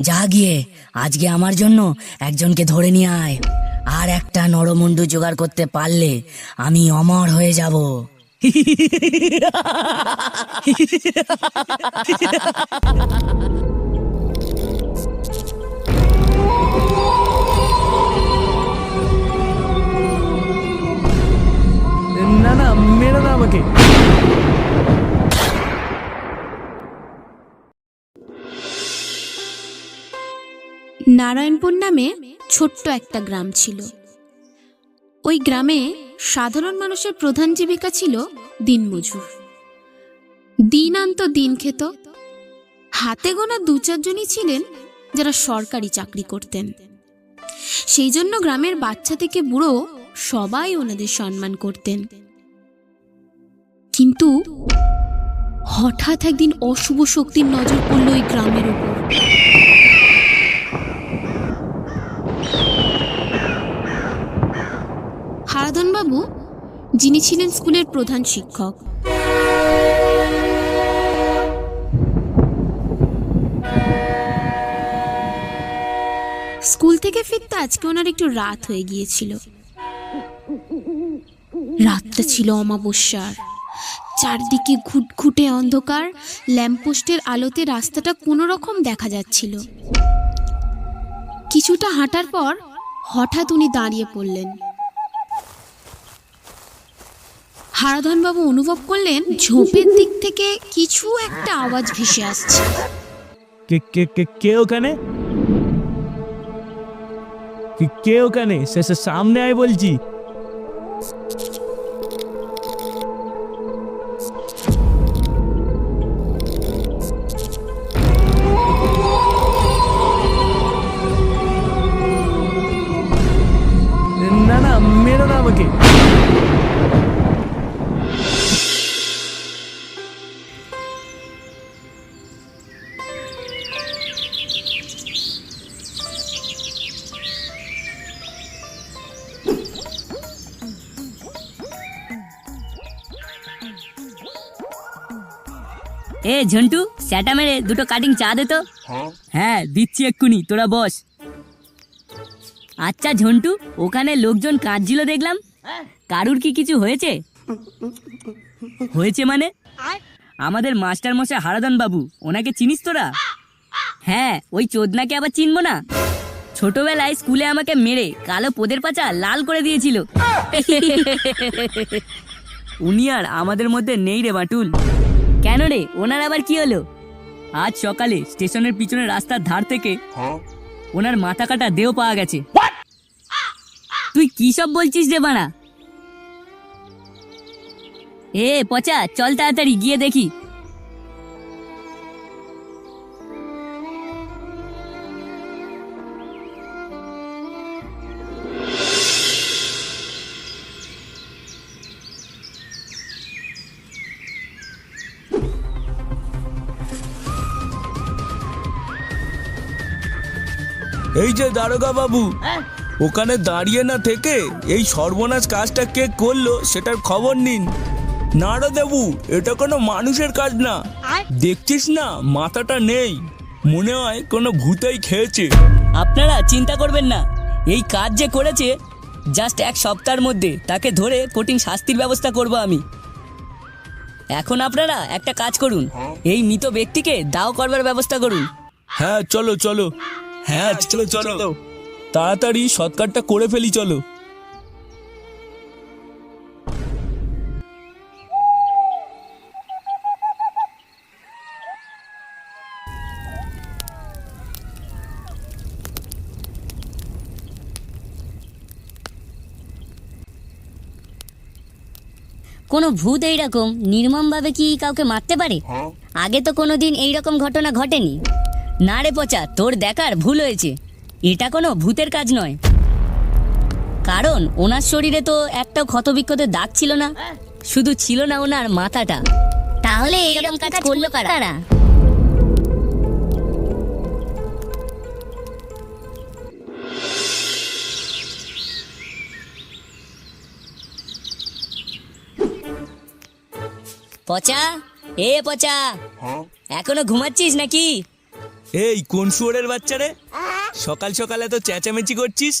যা গিয়ে, আজকে আমার জন্য একজনকে ধরে নিয়ে আয়। আর একটা নরমুন্ডু জোগাড় করতে পারলে আমি অমর হয়ে যাব। নারায়ণপুর নামে ছোট্ট একটা গ্রাম ছিল। ওই গ্রামে সাধারণ মানুষের প্রধান জীবিকা ছিল দিনমজুর। দিন আনত দিন খেত। হাতে গোনা দু চারজনই ছিলেন যারা সরকারি চাকরি করতেন। সেই জন্য গ্রামের বাচ্চা থেকে বুড়ো সবাই ওনাদের সম্মান করতেন। কিন্তু হঠাৎ একদিন অশুভ শক্তির নজর পড়ল ওই গ্রামের উপর হারাধনবাবু যিনি ছিলেন স্কুলের প্রধান শিক্ষক। স্কুল থেকে ফিরতে আজকে ওনার একটু রাত হয়ে গিয়েছিল। রাতটা ছিল অমাবস্যার। চারদিকে ঘুটঘুটে অন্ধকার, ল্যাম্পপোস্টের আলোতে রাস্তাটা কোনো রকম দেখা যাচ্ছিল। কিছুটা হাঁটার পর হঠাৎ উনি দাঁড়িয়ে পড়লেন। হারাধনবাবু অনুভব করলেন ঝোপের দিক থেকে কিছু একটা আওয়াজ ভেসে আসছে। কে কে কে কে ওখানে? কে কে ওখানে? সে সামনে আয় বলছি। না না, মেরো না আমাকে। এ ঝন্টু স্যাটা মেরে দুটো কাটিং চা দে তো। হ্যাঁ। দিচ্ছি এক্ষুনি তোরা বস। আচ্ছা ঝন্টু ওখানে লোকজন কাঁদছিল দেখলাম। কারুর কি কিছু হয়েছে? হয়েছে মানে? আমাদের মাস্টার মশাই হারাদন বাবু ওনাকে চিনিস তোরা? হ্যাঁ ওই চোদনাকে আবার চিনবো না? ছোটবেলায় স্কুলে আমাকে মেরে কালো পোদের পাচা লাল করে দিয়েছিল। উনি আর আমাদের মধ্যে নেই রে বাটুল। কেন রে ওনার আবার কি হলো? আজ সকালে স্টেশনের পিছনে রাস্তার ধার থেকে ওনার মাথা কাটা দেহ পাওয়া গেছে। তুই কি সব বলছিস রে বানা? এ পচা চল তাড়াতাড়ি গিয়ে দেখি। এই যে দারোগা বাবু ওখানে দাঁড়িয়ে না থেকে এই সর্বনাশ কাজটা কে করল সেটার খবর নিন। না রে দেবু এটা কোনো মানুষের কাজ না। দেখছিস না মাথাটা নেই। মনে হয় কোনো ভূতেই খেয়েছে। আপনারা চিন্তা করবেন না এই কাজ যে করেছে জাস্ট এক সপ্তাহের মধ্যে তাকে ধরে কঠিন শাস্তির ব্যবস্থা করব আমি। এখন আপনারা একটা কাজ করুন এই মৃত ব্যক্তিকে দাও করবার ব্যবস্থা করুন। হ্যাঁ চলো চলো। হ্যাঁ চলো চলো। তাড়াতাড়ি সৎকারটা করে ফেলি চলো। কোনো ভূত এইরকম নির্মমভাবে কি কাউকে মারতে পারে? আগে তো কোনোদিন এইরকম ঘটনা ঘটেনি। না রে পচা তোর দেখার ভুল হয়েছে। এটা কোনো ভূতের কাজ নয়। কারণ ওনার শরীরে তো একটাও ক্ষতবিক্ষতের দাগ ছিল না শুধু ছিল না ওনার মাথাটা। তাহলে এরকম কাজ করল কারা? পচা? এ পচা এখনও ঘুমাচ্ছিস নাকি? এই কোন শুয়োরের বাচ্চা রে? সকাল সকালে তো চেঁচামেচি করছিস?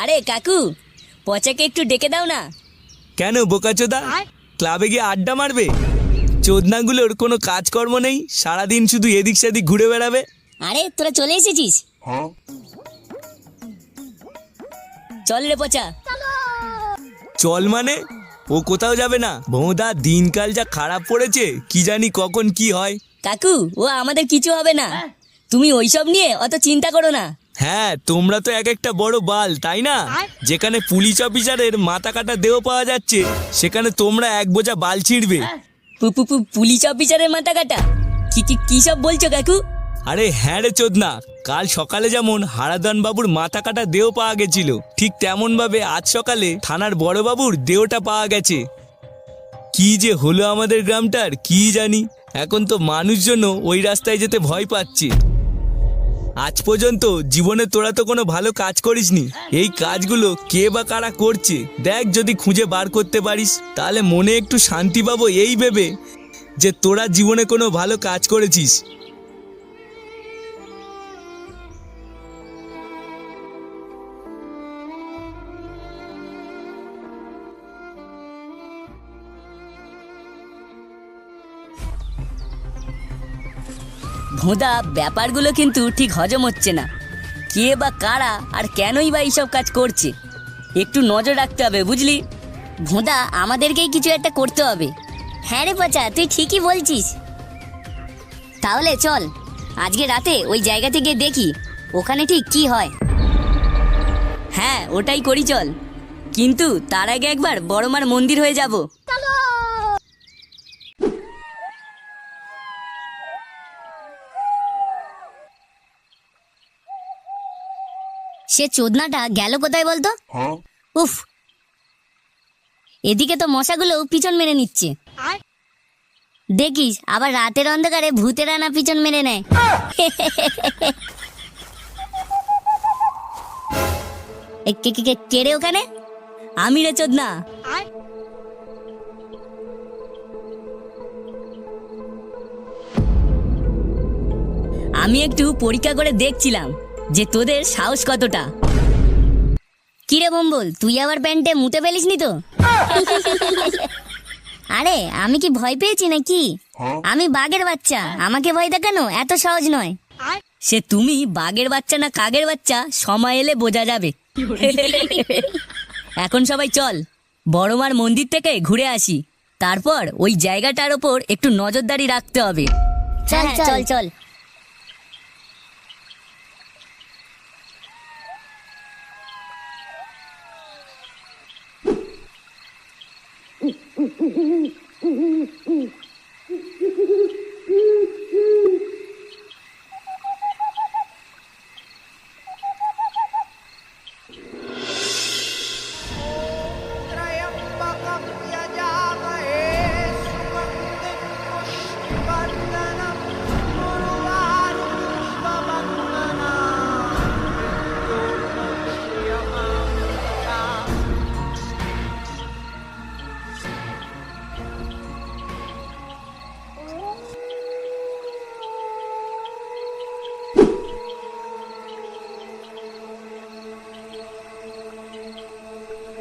আরে কাকু পচাকে একটু ডেকে দাও না। কেন বোকাচোদা? ক্লাবে গিয়ে আড্ডা মারবে? চোদনাগুলোর কোনো কাজকর্ম নেই? সারাদিন শুধু এদিক সেদিক ঘুরে বেড়াবে? আরে তোরা চলে এসেছিস? চল রে পচা। চল মানে? ও কোথাও যাবে না। ভোঁদা দিনকাল যা খারাপ পড়েছে কি জানি কখন কি হয়। কাকু ও আমাদের কিছু হবে না। তুমি ওইসব নিয়ে অত চিন্তা করো না। হ্যাঁ তোমরা তো এক একটা বড় বাল তাই না? যেখানে পুলিশ অফিসারের মাথা কাটা দেহ পাওয়া যাচ্ছে সেখানে তোমরা এক বোঝা বাল ছিঁড়বে। পুলিশ অফিসারের মাথা কাটা? কি কি কি সব বলছো কাকু? আরে হ্যাঁ রে চোদনা, কাল সকালে যেমন হারাদান বাবুর মাথা কাটা দেহ পাওয়া গেছিল, ঠিক তেমন ভাবে আজ সকালে থানার বড় বাবুর দেহটা পাওয়া গেছে। কি যে হলো আমাদের গ্রামটার, কি জানি। এখন তো মানুষজন ওই রাস্তায় যেতে ভয় পাচ্ছে। আজ পর্যন্ত জীবনে তোরা তো কোনো ভালো কাজ করিসনি। এই কাজগুলো কে বা কারা করছে, দেখ যদি খুঁজে বার করতে পারিস। তাহলে মনে একটু শান্তি পাবো এই ভেবে যে তোরা জীবনে কোনো ভালো কাজ করেছিস। ভোঁদা, ব্যাপারগুলো কিন্তু ঠিক হজম হচ্ছে না। কে বা কারা আর কেনই বা এইসব কাজ করছে? একটু নজর রাখতে হবে, বুঝলি? ভোঁদা, আমাদেরকেই কিছু একটা করতে হবে। হ্যাঁ রে পচা তুই ঠিকই বলছিস। তাহলে চল, আজকে রাতে ওই জায়গা থেকে দেখি, ওখানে ঠিক কি হয়। হ্যাঁ ওটাই করি চল। কিন্তু তার আগে একবার বড়মার মন্দির হয়ে যাব। সে চোদনাটা গেল কোথায় বলতো? উফ। এদিকে তো মশাগুলো পিছন মেরে নিচ্ছে। দেখিস আবার রাতের অন্ধকারে ভূতের আনা পিছন মেরে নেয়। এ, কে কে- কে- কে রে ওখানে? আমি রে চোদনা। আমি একটু পরীক্ষা করে দেখছিলাম। যে তোদের সাহস কতটা? কিরে বম্বল তুই আবার প্যান্টে মুতে ফেলিসনি তো? আরে আমি কি ভয় পেয়েছি নাকি? আমি বাঘের বাচ্চা আমাকে ভয় দেখানো এত সহজ নয়। সে তুমি বাঘের বাচ্চা না কাগের বাচ্চা সময় এলে বোঝা যাবে। এখন সবাই চল বড়মার মন্দির থেকে ঘুরে আসি। তারপর ওই জায়গাটার ওপর একটু নজরদারি রাখতে হবে। চল। চল চল। Mm-hmm.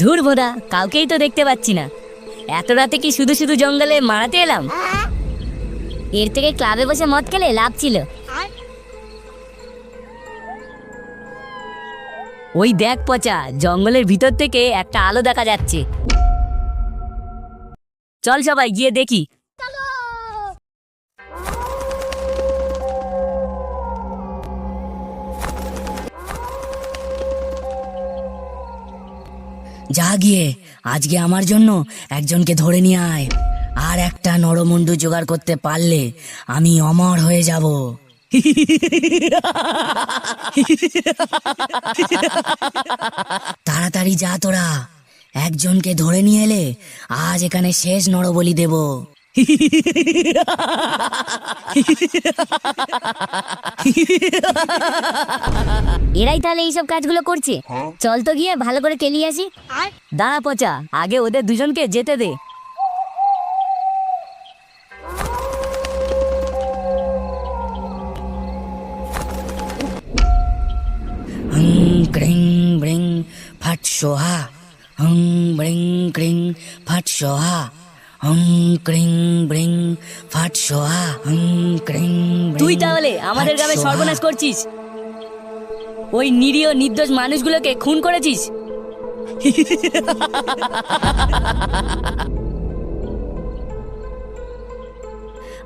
ধুর বোধা কাউকেই তো দেখতে পাচ্ছি না। এত রাতে কি শুধু শুধু জঙ্গলে মারাতে এলাম? এর থেকে ক্লাবে বসে মদ খেলে লাভ ছিল। ওই দেখ পচা, জঙ্গলের ভিতর থেকে একটা আলো দেখা যাচ্ছে। চল সবাই গিয়ে দেখি। যা গিয়ে, আজকে আমার জন্য একজনকে ধরে নিয়ে আয়। আর একটা নরমুন্ডু জোগাড় করতে পারলে আমি অমর হয়ে যাব। তাড়াতাড়ি যা তোরা। একজনকে ধরে নিয়ে এলে আজ এখানে শেষ নরবলি দেব। এরাই তাহলে এইসব কাজগুলো করছে। হ্যাঁ। চল তো গিয়ে ভালো করে কেলিয়ে আসি। দাঁড়া পচা আগে ওদের দুজনকে যেতে দে। ক্রিং ব্রিং ফাট সোহা। হুম ব্রিং ক্রিং ফাট সোহা। হং ক্রিং ব্রিং ফট সোহা হং ক্রিং তুই তাহলে আমাদের গ্রামে সর্বনাশ করছিস? ওই নিরীহ নির্দোষ মানুষগুলোকে খুন করেছিস?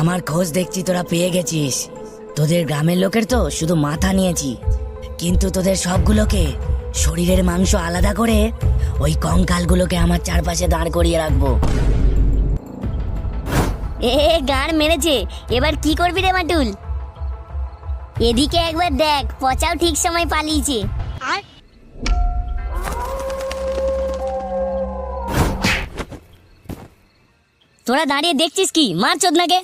আমার খোঁজ দেখছি তোরা পেয়ে গেছিস। তোদের গ্রামের লোকের তো শুধু মাথা নিয়েছি। কিন্তু তোদের সবগুলোকে শরীরের মাংস আলাদা করে ওই কঙ্কালগুলোকে আমার চারপাশে দাঁড় করিয়ে রাখব। এ গান মেরেছে। এবার কি করবি রে মাটুল এদিকে একবার দেখ পচাও ঠিক সময় পালিয়েছে। তোরা দাঁড়িয়ে দেখছিস কি? মার চোদনাকে।